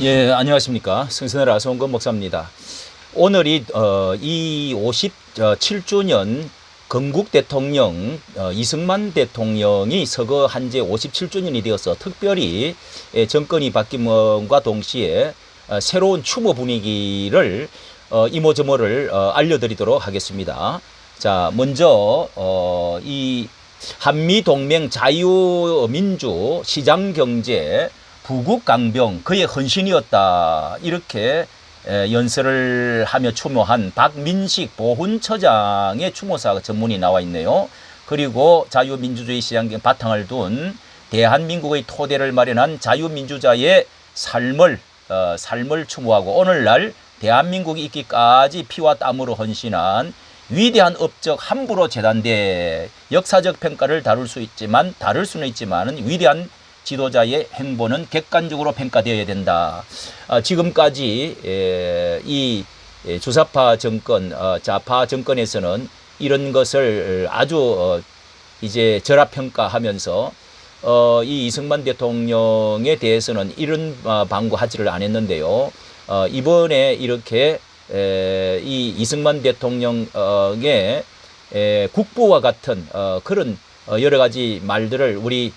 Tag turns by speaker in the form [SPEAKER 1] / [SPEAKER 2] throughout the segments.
[SPEAKER 1] 예, 안녕하십니까. 성선의 아성근 목사입니다. 오늘이 어, 이 57주년 건국 대통령 어, 이승만 대통령이 서거한 지 57주년이 되어서 특별히 예, 정권이 바뀜과 동시에 어, 새로운 추모 분위기를 어, 이모저모를 어, 알려드리도록 하겠습니다. 자, 먼저 어, 이 한미 동맹 자유민주 시장 경제 부국 강병 그의 헌신이었다 이렇게 에, 연설을 하며 추모한 박민식 보훈처장의 추모사 전문이 나와 있네요. 그리고 자유민주주의 시장경 바탕을 둔 대한민국의 토대를 마련한 자유민주자의 삶을 어, 삶을 추모하고 오늘날 대한민국이 있기까지 피와 땀으로 헌신한 위대한 업적 함부로 재단대 역사적 평가를 다룰 수 있지만 다룰 수는 있지만 위대한 지도자의 행보는 객관적으로 평가되어야 된다. 아, 지금까지 에, 이 에, 주사파 정권, 어, 좌파 정권에서는 이런 것을 아주 어, 이제 절하 평가하면서 어, 이 이승만 대통령에 대해서는 이런 어, 방구하지를 안 했는데요. 어, 이번에 이렇게 에, 이 이승만 대통령의 에, 국부와 같은 어, 그런 어, 여러 가지 말들을 우리 에,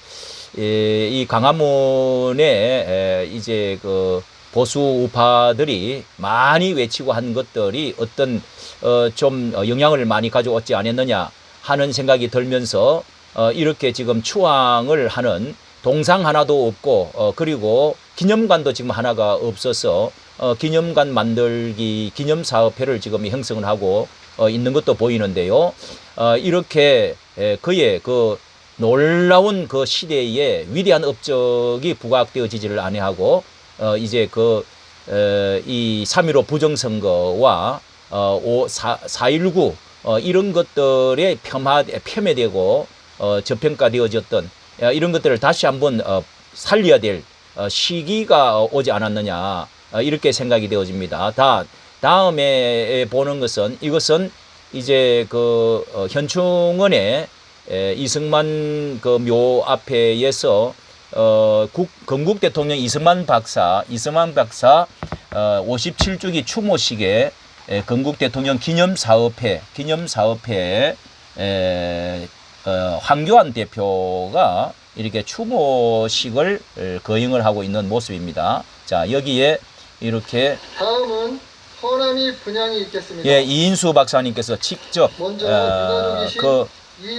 [SPEAKER 1] 이 강화문에 에, 이제 그 보수 우파들이 많이 외치고 한 것들이 어떤 어, 좀 어, 영향을 많이 가져왔지 않았느냐 하는 생각이 들면서 어, 이렇게 지금 추앙을 하는 동상 하나도 없고 어, 그리고 기념관도 지금 하나가 없어서 어, 기념관 만들기 기념 사업회를 지금 형성을 하고 어, 있는 것도 보이는데요. 어, 이렇게 에, 그의 그 놀라운 그 시대에 위대한 업적이 부각되어지지를 아니하고 어, 이제 그, 에, 이3.15 부정선거와 어, 5, 4, 4.19 어, 이런 것들에 폄하, 폄훼되고 어, 저평가되어졌던 어, 이런 것들을 다시 한번 어, 살려야 될 어, 시기가 오지 않았느냐 어, 이렇게 생각이 되어집니다. 다 다음에 보는 것은 이것은 이제 그 어, 현충원의 에, 이승만 그 묘 앞에에서 어, 국, 건국 대통령 이승만 박사, 이승만 박사 어, 57주기 추모식에 에, 건국 대통령 기념사업회, 기념사업회 에, 어, 황교안 대표가 이렇게 추모식을 에, 거행을 하고 있는 모습입니다. 자, 여기에 이렇게
[SPEAKER 2] 다음은 허남이 분양이 있겠습니다.
[SPEAKER 1] 예, 이인수 박사님께서 직접
[SPEAKER 2] 먼저
[SPEAKER 1] 어, 그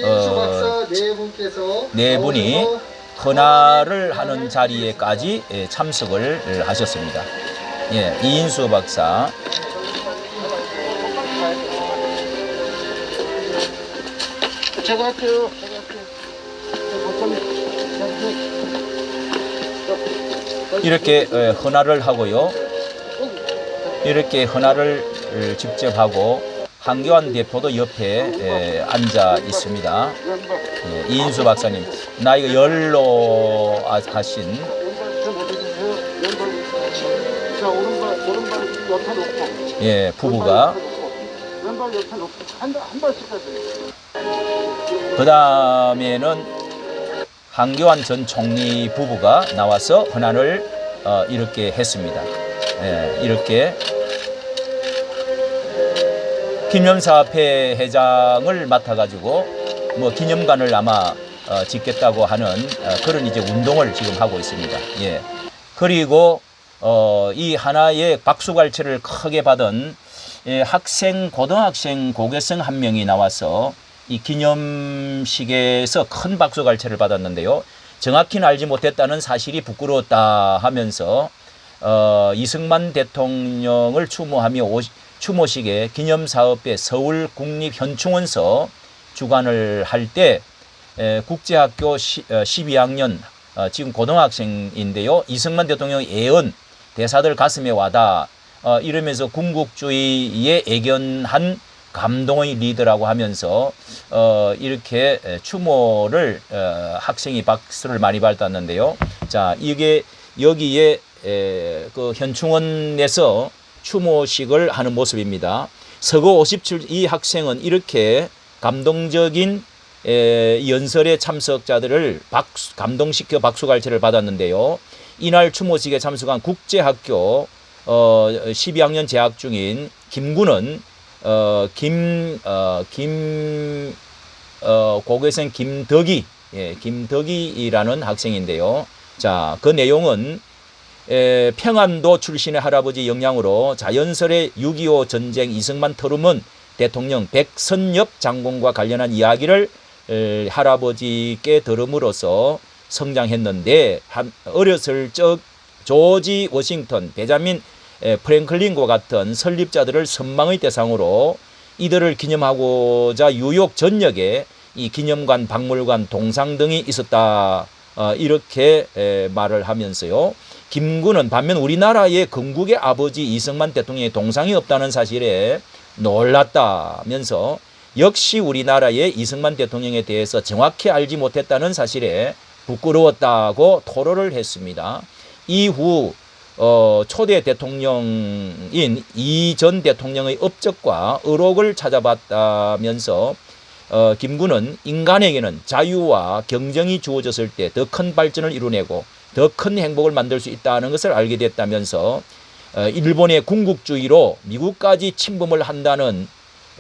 [SPEAKER 1] 어,
[SPEAKER 2] 박사 네 분께서
[SPEAKER 1] 네 분이 헌화를 하는 자리에까지 예, 참석을 하셨습니다. 예, 이인수 박사.
[SPEAKER 2] 제가 할게요. 제가 할게요.
[SPEAKER 1] 이렇게 예, 헌화를 하고요. 이렇게 헌화를 어, 직접 하고 한교안 대표도 옆에 예, 앉아 있습니다. 예, 이인수 박사님 나이가 열로 아- 하신. 예, 부부가. 그 다음에는 한교안 전 총리 부부가 나와서 헌안을 어, 이렇게 했습니다. 예, 이렇게 기념사업회 회장을 맡아가지고 뭐 기념관을 아마 어, 짓겠다고 하는 어, 그런 이제 운동을 지금 하고 있습니다. 예. 그리고 어, 이 하나의 박수갈채를 크게 받은 예, 학생 고등학생 고교생 한 명이 나와서 이 기념식에서 큰 박수갈채를 받았는데요. 정확히는 알지 못했다는 사실이 부끄러웠다 하면서 어, 이승만 대통령을 추모하며 오, 추모식에 기념사업회 서울 국립현충원서 주관을 할 때 국제학교 시, 어, 12학년 어, 지금 고등학생인데요. 이승만 대통령 예언 대사들 가슴에 와다 어, 이러면서 군국주의에 애견한 감동의 리더라고 하면서 어, 이렇게 에, 추모를 어, 학생이 박수를 많이 받았는데요. 자 이게 여기에 에, 그 현충원에서 추모식을 하는 모습입니다. 서거 57, 이 학생은 이렇게 감동적인 에, 연설의 참석자들을 박수, 감동시켜 박수갈채를 받았는데요. 이날 추모식에 참석한 국제학교 어 12학년 재학 중인 김군은 어 김 어 김 어, 고교생 김덕희, 예, 김덕희라는 학생인데요. 자, 그 내용은 에, 평안도 출신의 할아버지 영향으로 자연설의 6.25 전쟁 이승만 터름은 대통령 백선엽 장군과 관련한 이야기를 에, 할아버지께 들음으로써 성장했는데 한, 어렸을 적 조지 워싱턴, 베자민 에, 프랭클린과 같은 설립자들을 선망의 대상으로 이들을 기념하고자 뉴욕 전역에 이 기념관, 박물관, 동상 등이 있었다. 어, 이렇게 에, 말을 하면서요. 김구는 반면 우리나라의 건국의 아버지 이승만 대통령의 동상이 없다는 사실에 놀랐다면서 역시 우리나라의 이승만 대통령에 대해서 정확히 알지 못했다는 사실에 부끄러웠다고 토로를 했습니다. 이후 어, 초대 대통령인 이 전 대통령의 업적과 의록을 찾아봤다면서 어, 김구는 인간에게는 자유와 경쟁이 주어졌을 때 더 큰 발전을 이루내고 더 큰 행복을 만들 수 있다는 것을 알게 됐다면서 어, 일본의 궁극주의로 미국까지 침범을 한다는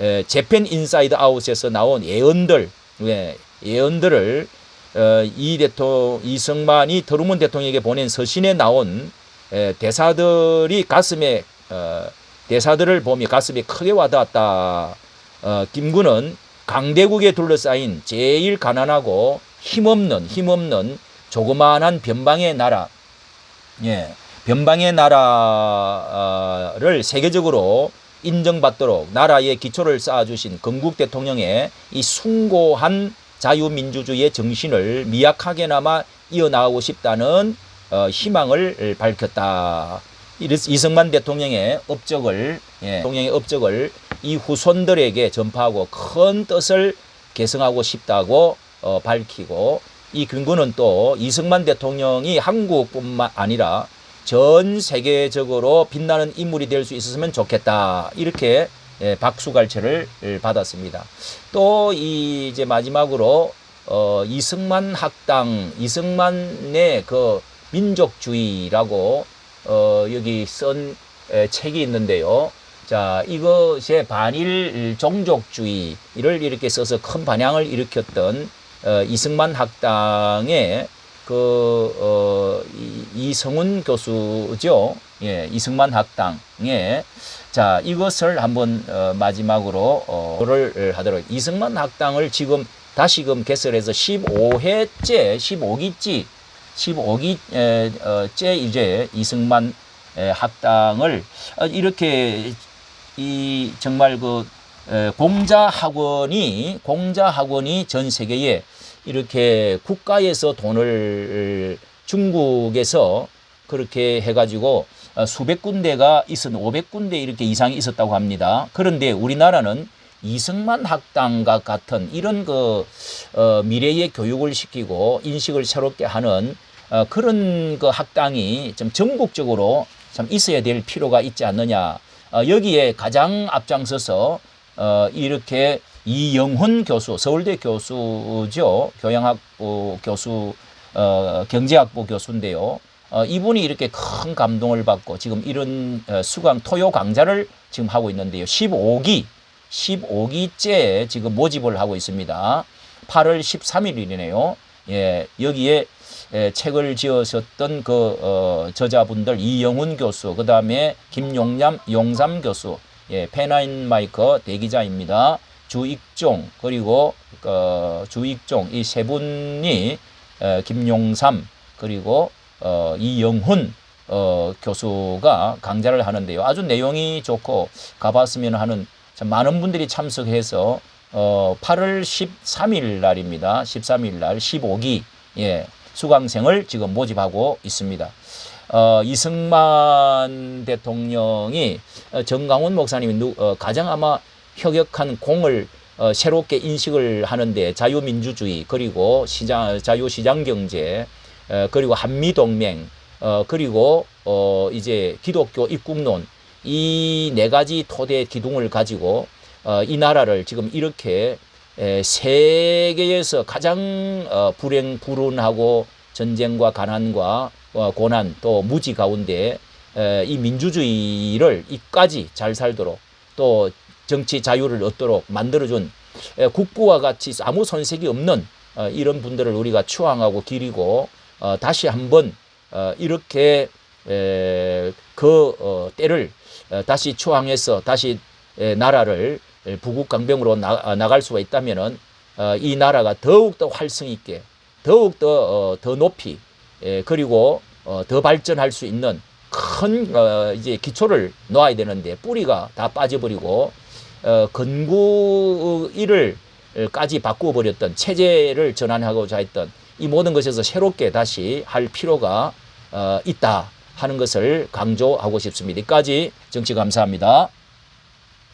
[SPEAKER 1] 에, 재팬 인사이드 아웃에서 나온 예언들, 예, 예언들을 어, 이 대통령 이승만이 트루먼 대통령에게 보낸 서신에 나온 에, 대사들이 가슴에 어, 대사들을 보며 가슴에 크게 와닿았다. 어, 김구는 강대국에 둘러싸인 제일 가난하고 힘없는 힘없는 조그마한 변방의 나라, 예, 변방의 나라를 세계적으로 인정받도록 나라의 기초를 쌓아주신 건국 대통령의 이 숭고한 자유민주주의의 정신을 미약하게나마 이어나가고 싶다는 어, 희망을 밝혔다. 이승만 대통령의 업적을 예, 대통령의 업적을 이 후손들에게 전파하고 큰 뜻을 계승하고 싶다고 어, 밝히고 이 근거는 또 이승만 대통령이 한국뿐만 아니라 전 세계적으로 빛나는 인물이 될 수 있었으면 좋겠다 이렇게 예, 박수갈채를 받았습니다. 또 이 이제 마지막으로 어, 이승만 학당 이승만의 그 민족주의라고 어, 여기 쓴 에, 책이 있는데요. 자, 이것의 반일 종족주의를 이렇게 써서 큰 반향을 일으켰던 어, 이승만 학당의 그, 어, 이, 이성훈 교수죠. 예, 이승만 학당에 자, 이것을 한번 어, 마지막으로 어, 를 하도록 이승만 학당을 지금 다시금 개설해서 15회째, 15기째 15기째 이제 이승만 에, 학당을 어, 이렇게 이 정말 그 에, 공자 학원이 공자 학원이 전 세계에 이렇게 국가에서 돈을 중국에서 그렇게 해가지고 어, 수백 군데가 있었 500군데 이렇게 이상이 있었다고 합니다. 그런데 우리나라는 이승만 학당과 같은 이런 그 어, 미래의 교육을 시키고 인식을 새롭게 하는 어, 그런 그 학당이 좀 전국적으로 참 있어야 될 필요가 있지 않느냐. 어, 여기에 가장 앞장서서 어, 이렇게 이영훈 교수, 서울대 교수죠. 교양학부 교수, 어, 경제학부 교수인데요. 어, 이분이 이렇게 큰 감동을 받고 지금 이런 어, 수강 토요 강좌를 지금 하고 있는데요. 15기, 15기째 지금 모집을 하고 있습니다. 8월 13일이네요. 예, 여기에 예, 책을 지으셨던 그 어, 저자분들 이영훈 교수, 그 다음에 김용남 용삼 교수, 예, 페나인 마이커 대기자입니다. 주익종 그리고 어, 주익종 이 세 분이 어, 김용삼 그리고 어, 이영훈 어, 교수가 강좌를 하는데요. 아주 내용이 좋고 가봤으면 하는 참 많은 분들이 참석해서 어, 8월 13일 날입니다. 13일 날 15기 예, 수강생을 지금 모집하고 있습니다. 어, 이승만 대통령이 어, 정강훈 목사님이 누, 어, 가장 아마 혁혁한 공을 어, 새롭게 인식을 하는데 자유민주주의 그리고 시장 자유시장 경제 어, 그리고 한미 동맹 어, 그리고 어, 이제 기독교 입국론 이 네 가지 토대 기둥을 가지고 어, 이 나라를 지금 이렇게 에, 세계에서 가장 어, 불행 불운하고 전쟁과 가난과 어, 고난 또 무지 가운데 에, 이 민주주의를 이까지 잘 살도록 또 정치 자유를 얻도록 만들어준 에, 국부와 같이 아무 손색이 없는 어, 이런 분들을 우리가 추앙하고 기리고 어, 다시 한번 어, 이렇게 에, 그 어, 때를 어, 다시 추앙해서 다시 에, 나라를 에, 부국강병으로 나, 아, 나갈 수가 있다면은 어, 이 나라가 더욱 더 활성 있게 더욱 더, 어, 더 높이 에, 그리고 어, 더 발전할 수 있는 큰 어, 이제 기초를 놓아야 되는데 뿌리가 다 빠져버리고 어, 건구 일을 까지 바꾸어 버렸던 체제를 전환하고자 했던 이 모든 것에서 새롭게 다시 할 필요가 어, 있다 하는 것을 강조하고 싶습니다. 여기까지 정치 감사합니다.